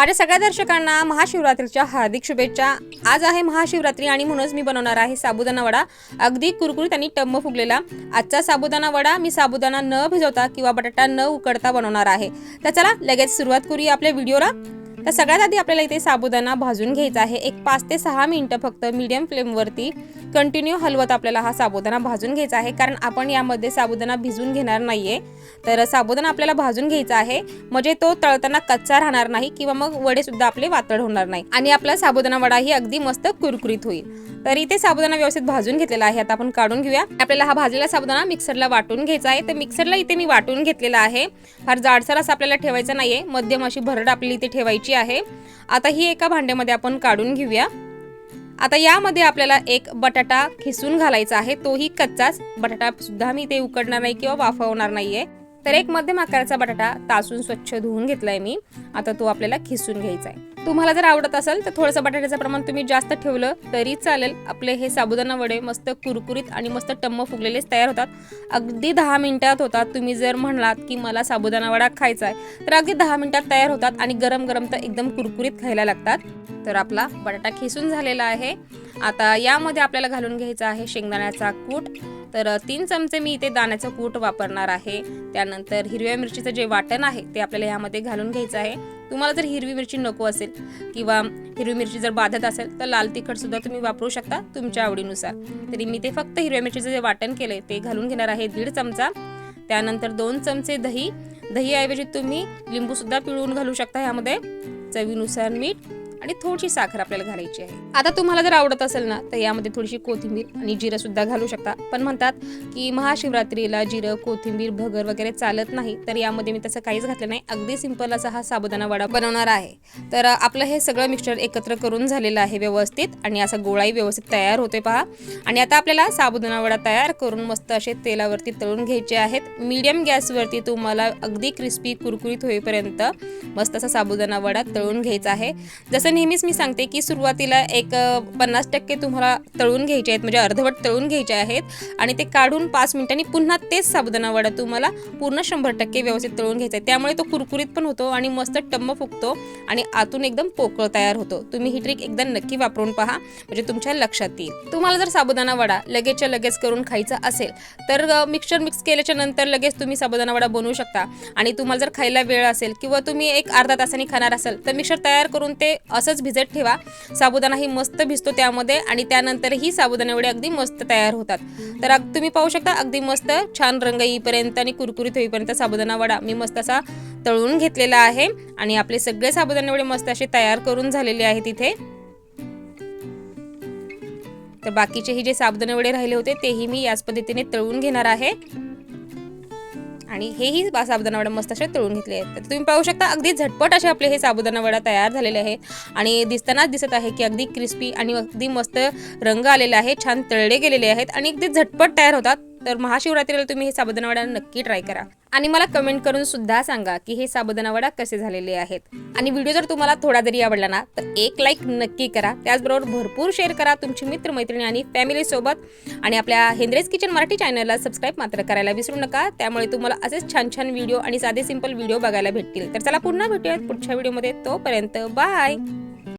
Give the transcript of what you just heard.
माझ्या सगळ्या दर्शकांना महाशिवरात्रीच्या हार्दिक शुभेच्छा. आज आहे महाशिवरात्री आणि म्हणूनच मी बनवणार आहे साबुदाणा वडा. अगदी कुरकुरीत आणि टम्म फुगलेला. आजचा साबुदाणा वडा मी साबुदाणा न भिजवता किंवा बटाटा न उकडता बनवणार आहे. तर चला लगेच सुरुवात करूया आपल्या व्हिडिओला. तर सगळ्यात आधी आपल्याला इथे साबुदाणा भाजून घ्यायचा आहे. एक पाच ते सहा मिनटं फक्त मीडियम फ्लेमवरती कंटिन्यू हलवत आपल्याला हा साबुदाणा भाजून घ्यायचा आहे. कारण आपण यामध्ये साबुदाणा भिजून घेणार नाहीये. तर साबुदाणा आपल्याला भाजून घ्यायचा आहे. म्हणजे तो तळताना कच्चा राहणार नाही किंवा मग वडे सुद्धा आपले वातड होणार नाही. आणि आपला साबुदाणा वडा ही अगदी मस्त कुरकुरीत होईल. तर इथे साबुदाणा व्यवस्थित भाजून घेतलेला आहे. आता आपण काढून घेऊया. आपल्याला हा भाजलेला साबुदाणा मिक्सरला वाटून घ्यायचा आहे. तर मिक्सरला इथे मी वाटून घेतलेला आहे. फार जाडसर असं आपल्याला ठेवायचं नाहीये. मध्यम अशी भरड आपली इथे ठेवायची आहे आता ही एका भांड्यामध्ये आपण काढून घेऊया. आता यामध्ये आपल्याला एक बटाटा खिसून घालायचा आहे तोही कच्चाच. बटाटा सुद्धा मी ते उकडणार नाही किंवा वाफवणार नाहीये. तर एक मध्यम आकाराचा बटाटा तासून स्वच्छ धुवून घेतलाय मी. आता तो आपल्याला खिसून घ्यायचा आहे तुम्हाला जर आवडत असेल तर थोडंसं बटाट्याचं प्रमाण तुम्ही जास्त ठेवलं तरी चालेल. आपले हे साबुदाणा वडे मस्त कुरकुरीत आणि मस्त टम्म फुगलेलेच तयार होतात. अगदी दहा मिनिटात होतात. तुम्ही जर म्हणलात की मला साबुदाणा वडा खायचा आहे तर अगदी दहा मिनिटात तयार होतात आणि गरम गरम तर एकदम कुरकुरीत खायला लागतात. तर आपला बटाटा खिसून झालेला आहे. आता यामध्ये आपल्याला घालून घ्यायचा आहे शेंगदाण्याचा कूट. तर तीन चमचे मी इथे दाण्याचं कूट वापरणार आहे. त्यानंतर हिरव्या मिरचीचं जे वाटण आहे ते आपल्याला ह्यामध्ये घालून घ्यायचं आहे. तुम्हाला जर हिरवी मिरची नको असेल किंवा हिरवी मिरची जर बाधत असेल तर लाल तिखट सुद्धा तुम्ही वापरू शकता तुमच्या आवडीनुसार. तरी मी ते फक्त हिरव्या मिरचीचं जे वाटण केले ते घालून घेणार आहे दीड चमचा. त्यानंतर दोन चमचे दही. दहीऐवजी तुम्ही लिंबूसुद्धा पिळून घालू शकता ह्यामध्ये चवीनुसार मीठ आणि थोडीशी साखर आपल्याला घालायची आहे. आता तुम्हाला जर आवडत असेल ना तर यामध्ये थोडीशी कोथिंबीर आणि जिरं सुद्धा घालू शकता. पण म्हणतात की महाशिवरात्रीला जिरं कोथिंबीर भगर वगैरे चालत नाही तर यामध्ये मी तसं काहीच घातलं नाही. अगदी सिंपल असा हा साबुदाणा वडा बनवणार आहे. तर आपलं हे सगळं मिक्सचर एकत्र करून झालेलं आहे व्यवस्थित आणि असा गोळाही व्यवस्थित तयार होते पहा. आणि आता आपल्याला साबुदाणा वडा तयार करून मस्त असे तेलावरती तळून घ्यायचे आहेत. मीडियम गॅसवरती तुम्हाला अगदी क्रिस्पी कुरकुरीत होईपर्यंत मस्त असा साबुदाणा वडा तळून घ्यायचा आहे. जसं नेहमीच मी सांगते की सुरुवातीला एक पन्नास टक्के तुम्हाला तळून घ्यायचे आहेत म्हणजे अर्धवट तळून घ्यायचे आहेत आणि ते काढून पाच मिनिटांनी पुन्हा तेच साबुदाणा वडा तुम्हाला पूर्ण शंभर टक्के व्यवस्थित तळून घ्यायचा आहे. त्यामुळे तो कुरकुरीत पण होतो आणि मस्त टम्म फुगतो आणि आतून एकदम पोकळ तयार होतो. तुम्ही ही ट्रिक एकदा नक्की वापरून पहा म्हणजे तुमच्या लक्षात येईल. तुम्हाला जर साबुदाणा वडा लगेचच्या लगेच करून खायचा असेल तर मिक्सचर मिक्स केल्याच्यानंतर लगेच तुम्ही साबुदाणा वडा बनवू शकता. आणि तुम्हाला जर खायला वेळ असेल किंवा तुम्ही एक अर्धा तासाने खाणार असाल तर मिक्सर तयार करून ते असंच भिजत ठेवा. साबुदाणा ही मस्त भिजतो त्यामध्ये आणि त्यानंतर ही साबुदाणा वडे अगदी मस्त तयार होतात. तर अग- तुम्ही पाहू शकता अगदी मस्त छान रंग येईपर्यंत आणि कुरकुरीत होईपर्यंत साबुदाणा वडा मी मस्त असा तळून घेतलेला आहे. आणि आपले सगळे साबुदाणे वडे मस्त असे तयार करून झालेले आहेत इथे. तर बाकीचेही जे साबुदाणे वडे राहिले होते तेही मी याच पद्धतीने तळून घेणार आहे. आणि हेही बा- साबुदाणा वडा मस्त असे तळून घेतले आहेत. तर तुम्ही पाहू शकता अगदी झटपट असे आपले हे साबुदाणा वडा तयार झालेले आहेत. आणि दिसतानाच दिसत आहे की अगदी क्रिस्पी आणि अगदी मस्त रंग आलेला आहे छान तळले गेलेले आहेत आणि अगदी झटपट तयार होतात. तर महाशिवरात्रीला तुम्ही हे साबुदाणा वडा नक्की ट्राय करा. आणि मला कमेंट करून सुद्धा सांगा की हे साबुदाणा वडा कसे झालेले आहेत. आणि व्हिडिओ जर तुम्हाला थोडा जरी आवडला ना तर एक लाईक नक्की करा. त्याचबरोबर भरपूर शेअर करा तुमची मित्रमैत्रिणी आणि फॅमिलीसोबत आणि आपल्या हेंद्रेज किचन मराठी चॅनलला सबस्क्राईब मात्र करायला विसरू नका. त्यामुळे तुम्हाला असेच छान छान व्हिडिओ आणि साधे सिंपल व्हिडिओ बघायला भेटतील. तर चला पुन्हा भेटूयात पुढच्या व्हिडिओमध्ये तोपर्यंत बाय